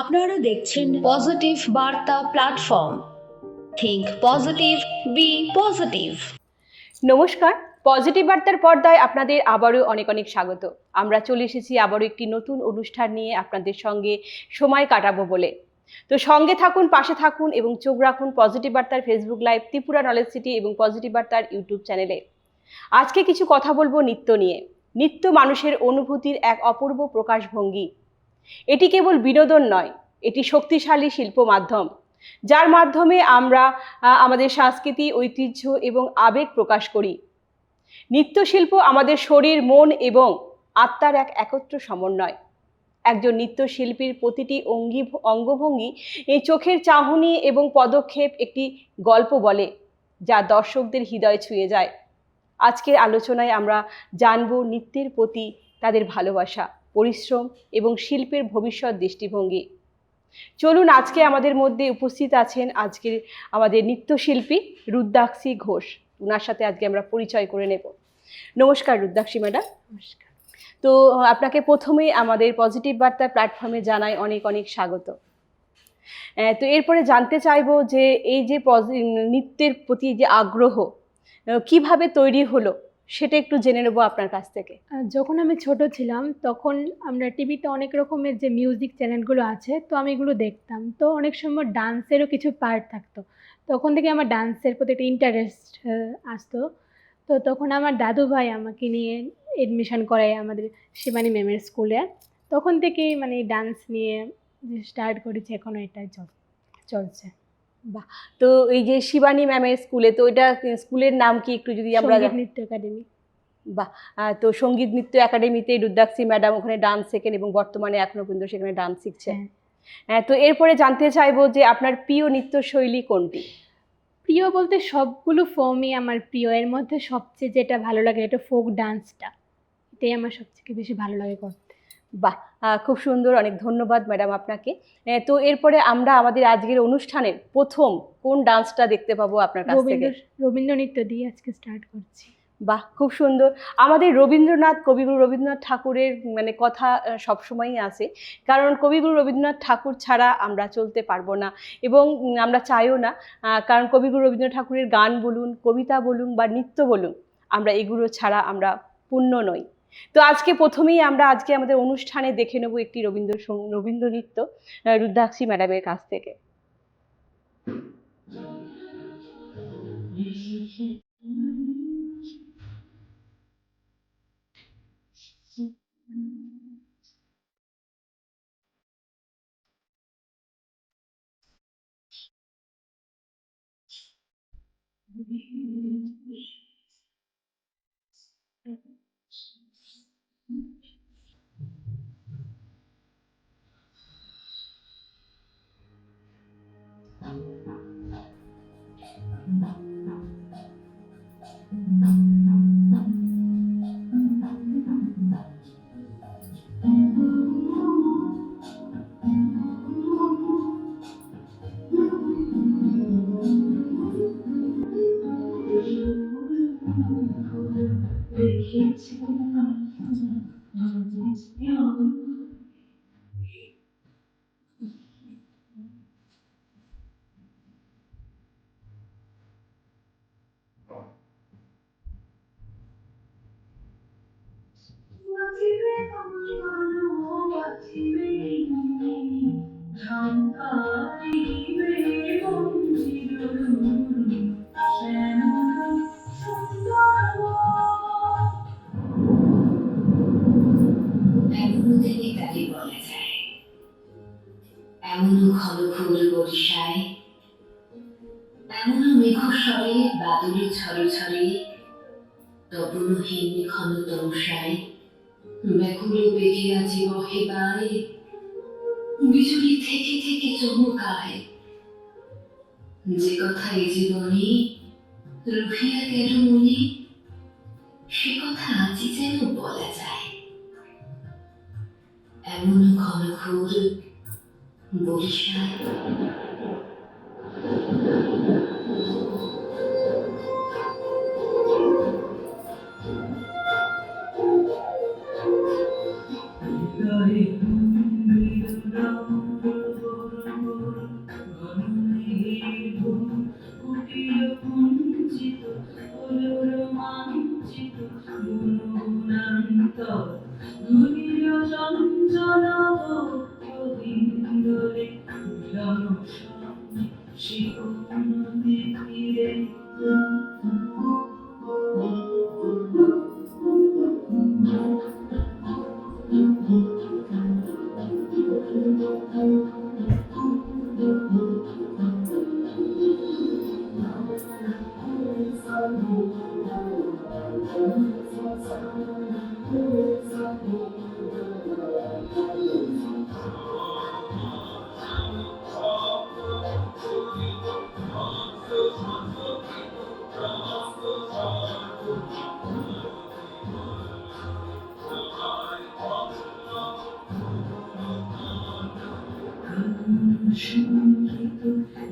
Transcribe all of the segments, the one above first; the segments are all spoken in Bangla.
আপনারা দেখছেন positive Barta platform think positive be positive নমস্কার পজিটিভ বার্তার পর্দায় আপনাদের আবারও অনেক অনেক স্বাগত। আমরা চলে এসেছি আবারও একটি নতুন অনুষ্ঠান নিয়ে আপনাদের সঙ্গে সময় কাটাবো বলে। তো সঙ্গে থাকুন, পাশে থাকুন এবং চোখ রাখুন পজিটিভ বার্তার Facebook live Tripura knowledge city এবং পজিটিভ বার্তার ইউটিউব চ্যানেলে আজকে কিছু কথা বলব নৃত্য নিয়ে। নৃত্য মানুষের অনুভূতির এক অপূর্ব প্রকাশভঙ্গি। এটি কেবল বিনোদন নয়, এটি শক্তিশালী শিল্প মাধ্যম, যার মাধ্যমে আমরা আমাদের সংস্কৃতি ঐতিহ্য এবং আবেগ প্রকাশ করি। নৃত্যশিল্প আমাদের শরীর, মন এবং আত্মার এক একত্র সমন্বয়। একজন নৃত্যশিল্পীর প্রতিটি অঙ্গি, অঙ্গভঙ্গি এই চোখের চাহনি এবং পদক্ষেপ একটি গল্প বলে, যা দর্শকদের হৃদয় ছুঁয়ে যায়। আজকের আলোচনায় আমরা জানব নৃত্যের প্রতি তাদের ভালোবাসা। পরিশ্রম এবং শিল্পের ভবিষ্যৎ দৃষ্টিভঙ্গি। চলুন আজকে আমাদের মধ্যে উপস্থিত আছেন আজকের আমাদের নৃত্যশিল্পী রুদ্রাক্ষী ঘোষ। ওনার সাথে আজকে আমরা পরিচয় করে নেব। নমস্কার রুদ্রাক্ষী ম্যাডাম। নমস্কার। তো আপনাকে প্রথমেই আমাদের পজিটিভ বার্তা প্ল্যাটফর্মে জানাই অনেক অনেক স্বাগত। তো এরপরে জানতে চাইব যে এই যে পজি- নৃত্যের প্রতি যে আগ্রহ কীভাবে তৈরি হলো? সেটা একটু জেনে নেব আপনার কাছ থেকে। যখন আমি ছোট ছিলাম, তখন আমরা টিভিতে অনেক রকমের যে মিউজিক চ্যানেলগুলো আছে, তো আমি এগুলো দেখতাম। তো অনেক সময় ডান্সেরও কিছু পার্ট থাকতো। তখন থেকে আমার ডান্সের প্রতি একটা ইন্টারেস্ট আসতো। তো তখন আমার দাদু ভাই আমাকে নিয়ে এডমিশন করায় আমাদের শিবানী ম্যামের স্কুলে তখন থেকেই মানে ডান্স নিয়ে স্টার্ট করেছি এখনও এটাই চল চলছে তো এই যে শিবানী ম্যামের স্কুলে তো ওইটা স্কুলের নাম কি একটু যদি আমরা নৃত্য একাডেমি। বাহ। তো সংগীত নৃত্য একাডেমিতে রুদ্রাক্ষী ম্যাডাম ওখানে ডান্স শেখেন এবং বর্তমানে এখনও পর্যন্ত সেখানে ডান্স শিখছেন হ্যাঁ। হ্যাঁ, তো এরপরে জানতে চাইব যে আপনার প্রিয় নৃত্য শৈলী কোনটি? প্রিয় বলতে সবগুলো ফর্মই আমার প্রিয়। এর মধ্যে সবচেয়ে যেটা ভালো লাগে এটা ফোক ডান্সটা এটাই আমার সবথেকে বেশি ভালো লাগে করতে। বাহ। খুব সুন্দর অনেক ধন্যবাদ ম্যাডাম আপনাকে। তো এরপরে আমরা আমাদের আজকের অনুষ্ঠানের প্রথম কোন ডান্সটা দেখতে পাবো আপনার কাছ থেকে? রবীন্দ্র নৃত্য দিয়ে আজকে স্টার্ট করছি। বাহ খুব সুন্দর। আমাদের রবীন্দ্রনাথ কবিগুরু রবীন্দ্রনাথ ঠাকুরের মানে কথা সবসময়ই আসে কারণ কবিগুরু রবীন্দ্রনাথ ঠাকুর ছাড়া আমরা চলতে পারব না এবং আমরা চাইও না কারণ কবিগুরু রবীন্দ্রনাথ ঠাকুরের গান বলুন কবিতা বলুন বা নৃত্য বলুন আমরা এগুলো ছাড়া আমরা পূর্ণ নই। তো আজকে প্রথমেই আমরা আজকে আমাদের অনুষ্ঠানে দেখে নেব একটি রবীন্দ্র রবীন্দ্র নৃত্য রুদ্রাক্ষী ম্যাডামের কাছ থেকে। এমনও ঘন তমসায়। ব্যাকুল বেগে আজি বিজুলি থেকে থেকে চমকায়। যে কথা এ জীবনে রুহিয়া গেল মনে, সে কথা আজি যেন বলা যায়। এমন ঘন ঘোর বরিশায়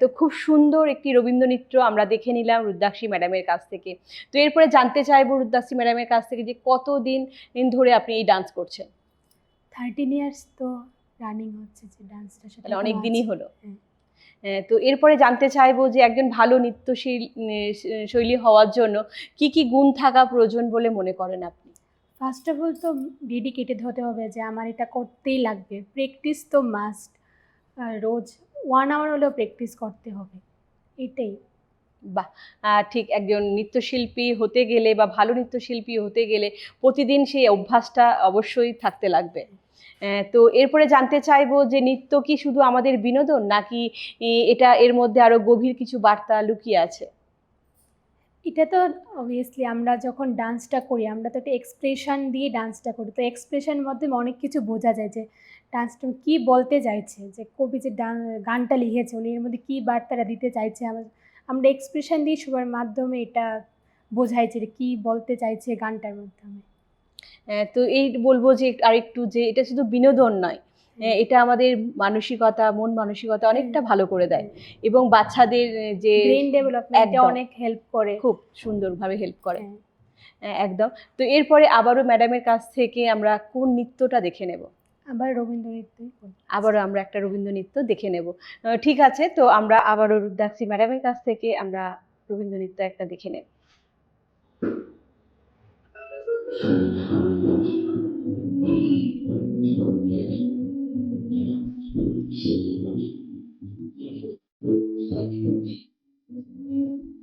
তো খুব সুন্দর একটি রবীন্দ্র নৃত্য আমরা দেখে নিলাম রুদ্রাক্ষী ম্যাডামের কাছ থেকে। তো এরপরে জানতে চাইব রুদ্রাক্ষী ম্যাডামের কাছ থেকে যে কতদিন দিন ধরে আপনি এই ডান্স করছেন? থার্টিন ইয়ার্স তো রানিং হচ্ছে যে ডান্সটা সেটা অনেক দিনই হলো। হ্যাঁ। হ্যাঁ, তো এরপরে জানতে চাইব যে একজন ভালো নৃত্যশীল শৈলী হওয়ার জন্য কি কি গুণ থাকা প্রয়োজন বলে মনে করেন আপনি? ফার্স্ট অফ অল তো ডেডিকেটেড হতে হবে যে আমার এটা করতেই লাগবে। প্র্যাকটিস তো মাস্ট রোজ ওয়ান আওয়ার হলেও প্র্যাকটিস করতে হবে। এটাই। বাহ! ঠিক একজন নৃত্যশিল্পী হতে গেলে বা ভালো নৃত্যশিল্পী হতে গেলে প্রতিদিন সেই অভ্যাসটা অবশ্যই থাকতে লাগবে। তো এরপরে জানতে চাইব যে নৃত্য কি শুধু আমাদের বিনোদন নাকি এটা এর মধ্যে আরও গভীর কিছু বার্তা লুকিয়ে আছে? এটা তো অবভিয়াসলি আমরা যখন ডান্সটা করি আমরা তো একটা এক্সপ্রেশন দিয়ে ডান্সটা করি। তো এক্সপ্রেশনের মাধ্যমে অনেক কিছু বোঝা যায় যে ডান্সটা কী বলতে চাইছে? যে কবি যে গানটা লিখেছে উনি এর মধ্যে কী বার্তাটা দিতে চাইছে? আমরা- আমরা এক্সপ্রেশন দিয়ে সবার মাধ্যমে এটা বোঝাই যে কী বলতে চাইছে গানটার মাধ্যমে। আহ, তো এই বলব যে আরেকটু যে এটা শুধু বিনোদন নয়। এটা আমাদের মানসিকতা মন মানসিকতা অনেকটা ভালো করে দেয়। এবং বাচ্চাদের যে ব্রেন ডেভেলপমেন্টে। অনেক হেল্প করে। খুব সুন্দরভাবে হেল্প করে। হ্যাঁ। হ্যাঁ, একদম। তো এরপরে আবারও ম্যাডামের কাছ থেকে আমরা কোন নৃত্যটা দেখে নেব? আবার রবীন্দ্রনৃত্য আবারও আমরা একটা রবীন্দ্রনৃত্য দেখে নেব ঠিক আছে, তো আমরা আবারও রুদ্রাক্ষী ম্যাডামের কাছ থেকে আমরা রবীন্দ্রনৃত্য একটা দেখে নেব Thank you.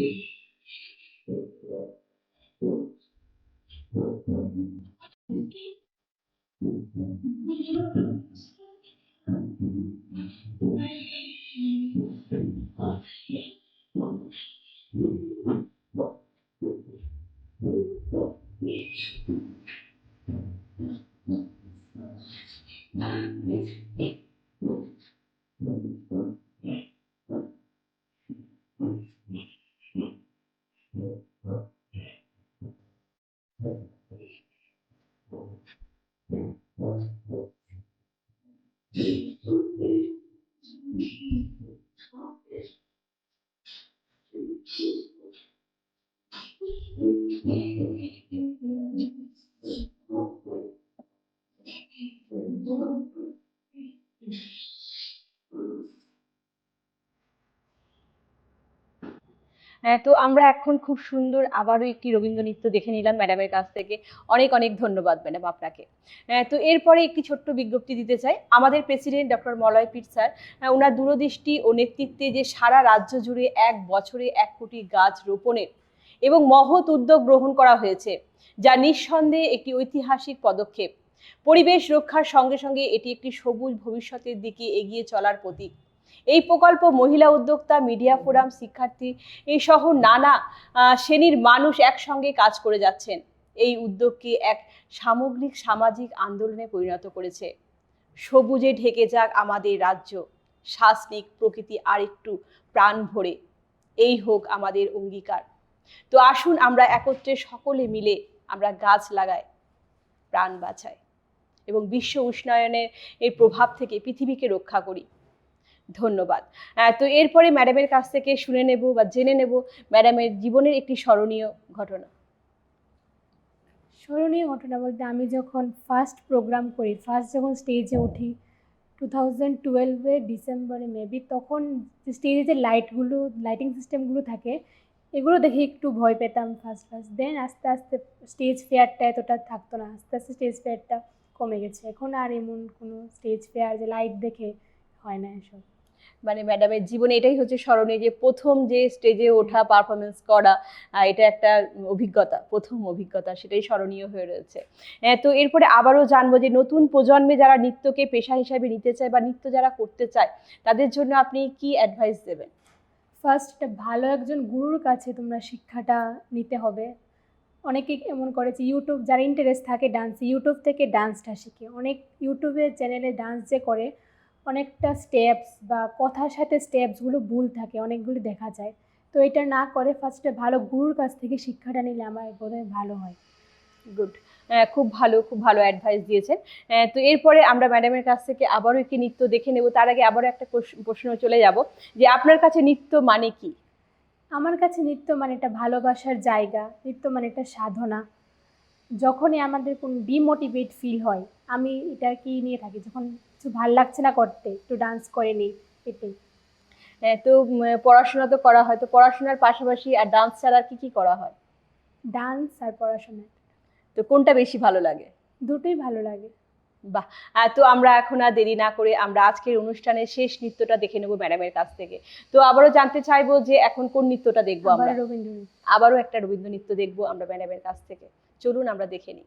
Mm-hmm. তো আমরা এখন খুব সুন্দর আবারও একটি রবীন্দ্র নৃত্য দেখে নিলাম ম্যাডামের কাছ থেকে। অনেক অনেক ধন্যবাদ ম্যাডাম আপনাকে। হ্যাঁ, তো এরপরে একটি ছোট্ট বিজ্ঞপ্তি দিতে চাই। আমাদের প্রেসিডেন্ট ডক্টর মলয় পীর স্যার হ্যাঁ, ওনার দূরদৃষ্টি ও নেতৃত্বে যে সারা রাজ্য জুড়ে এক বছরে এক কোটি গাছ রোপণের এবং মহৎ উদ্যোগ গ্রহণ করা হয়েছে যা নিঃসন্দেহে একটি ঐতিহাসিক পদক্ষেপ। পরিবেশ রক্ষার সঙ্গে সঙ্গে এটি একটি সবুজ ভবিষ্যতের দিকে এগিয়ে চলার প্রতীক। এই প্রকল্প মহিলা উদ্যোক্তা, মিডিয়া ফোরাম, শিক্ষার্থী, এই সহ নানা শ্রেণির মানুষ একসঙ্গে কাজ করে যাচ্ছেন। এই উদ্যোগকে এক সামগ্রিক সামাজিক আন্দোলনে পরিণত করেছে। সবুজে ঢেকে যাক আমাদের রাজ্য শ্বাস নিক প্রকৃতি আর একটু প্রাণ ভরে। এই হোক আমাদের অঙ্গীকার। তো আসুন আমরা একত্রে সকলে মিলে আমরা গাছ লাগাই, প্রাণ বাঁচাই এবং বিশ্ব উষ্ণায়নের এর প্রভাব থেকে পৃথিবীকে রক্ষা করি। ধন্যবাদ। তো এরপরে ম্যাডামের কাছ থেকে শুনে নেব বা জেনে নেব ম্যাডামের জীবনের একটি স্মরণীয় ঘটনা। স্মরণীয় ঘটনা বলতে আমি যখন ফার্স্ট প্রোগ্রাম করি ফার্স্ট যখন স্টেজে উঠি টু থাউজেন্ড টুয়েলভে ডিসেম্বরে মেবি তখন স্টেজে যে লাইটগুলো লাইটিং সিস্টেমগুলো থাকে, এগুলো দেখে একটু ভয় পেতাম ফার্স্ট ফার্স্ট দেন আস্তে আস্তে স্টেজ ফেয়ারটা এতটা থাকতো না, আস্তে আস্তে স্টেজ ফেয়ারটা কমে গেছে। এখন আর এমন কোনো স্টেজ ফেয়ার যে লাইট দেখে হয় না এসব। মানে ম্যাডামের জীবনে এটাই হচ্ছে স্মরণীয় যে প্রথম যে স্টেজে ওঠা পারফরমেন্স করা এটা একটা অভিজ্ঞতা প্রথম অভিজ্ঞতা সেটাই স্মরণীয় হয়ে রয়েছে। আহ, তো এরপরে আবারও জানব যে নতুন প্রজন্মে যারা নৃত্যকে পেশা হিসাবে নিতে চায় বা নৃত্য যারা করতে চায় তাদের জন্য আপনি কি অ্যাডভাইস দেবেন? ফার্স্ট ভালো একজন গুরুর কাছে তোমরা শিক্ষাটা নিতে হবে। অনেকে এমন করেছে ইউটিউব যারা ইন্টারেস্ট থাকে ডান্স ইউটিউব থেকে ডান্সটা শিখে। অনেক ইউটিউবের চ্যানেলে ডান্স যে করে অনেকটা স্টেপস বা কথার সাথে স্টেপসগুলো ভুল থাকে অনেকগুলো দেখা যায়। তো এটা না করে ফার্স্টে ভালো গুরুর কাছ থেকে শিক্ষাটা নিলে আমার বোধহয় ভালো হয়। গুড খুব ভালো খুব ভালো অ্যাডভাইস দিয়েছেন। তো এরপরে আমরা ম্যাডামের কাছ থেকে আবারও একটি নৃত্য দেখে নেব। তার আগে আবারও একটা প্রশ্ন চলে যাব যে আপনার কাছে নৃত্য মানে কি? আমার কাছে নৃত্য মানে একটা ভালোবাসার জায়গা নৃত্য মানে একটা সাধনা। যখনই আমাদের কোনো ডিমোটিভেট ফিল হয় আমি এটা কি নিয়ে থাকি। যখন কিছু ভালো লাগছে না করতে একটু ডান্স করে নিই এটাই আহ, তো পড়াশোনা তো করা হয়। তো পড়াশোনার পাশাপাশি আর ডান্স ছাড়া আর কি কি করা হয়? ডান্স আর পড়াশোনা। তো কোনটা বেশি ভালো লাগে? দুটোই ভালো লাগে। বাহ! তো আমরা এখন আর দেরি না করে আমরা আজকের অনুষ্ঠানের শেষ নৃত্যটা দেখে নেব ম্যাডামের কাছ থেকে। তো আবারও জানতে চাইব যে এখন কোন নৃত্যটা দেখব আমরা? রবীন্দ্রনাথ আবারও একটা রবীন্দ্র নৃত্য দেখব আমরা ম্যাডামের কাছ থেকে। চলুন আমরা দেখে নিই।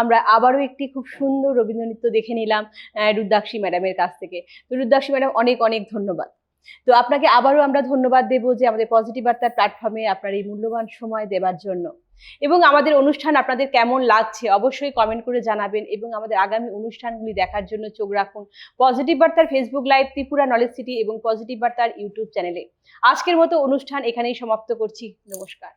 আমরা আবারও একটি খুব সুন্দর রবীন্দ্রনৃত্য দেখে নিলাম রুদ্রাক্ষী ম্যাডামের কাছ থেকে। তো রুদ্রাক্ষী ম্যাডাম, অনেক অনেক ধন্যবাদ। তো আপনাকে আবারও আমরা ধন্যবাদ দেব যে আমাদের পজিটিভ বার্তার প্ল্যাটফর্মে আপনার এই মূল্যবান সময় দেওয়ার জন্য। এবং আমাদের অনুষ্ঠান আপনাদের কেমন লাগছে অবশ্যই কমেন্ট করে জানাবেন এবং আমাদের আগামী অনুষ্ঠানগুলি দেখার জন্য চোখ রাখুন পজিটিভ বার্তার Facebook live Tripura knowledge city এবং পজিটিভ বার্তার ইউটিউব চ্যানেলে আজকের মতো অনুষ্ঠান এখানেই সমাপ্ত করছি। নমস্কার।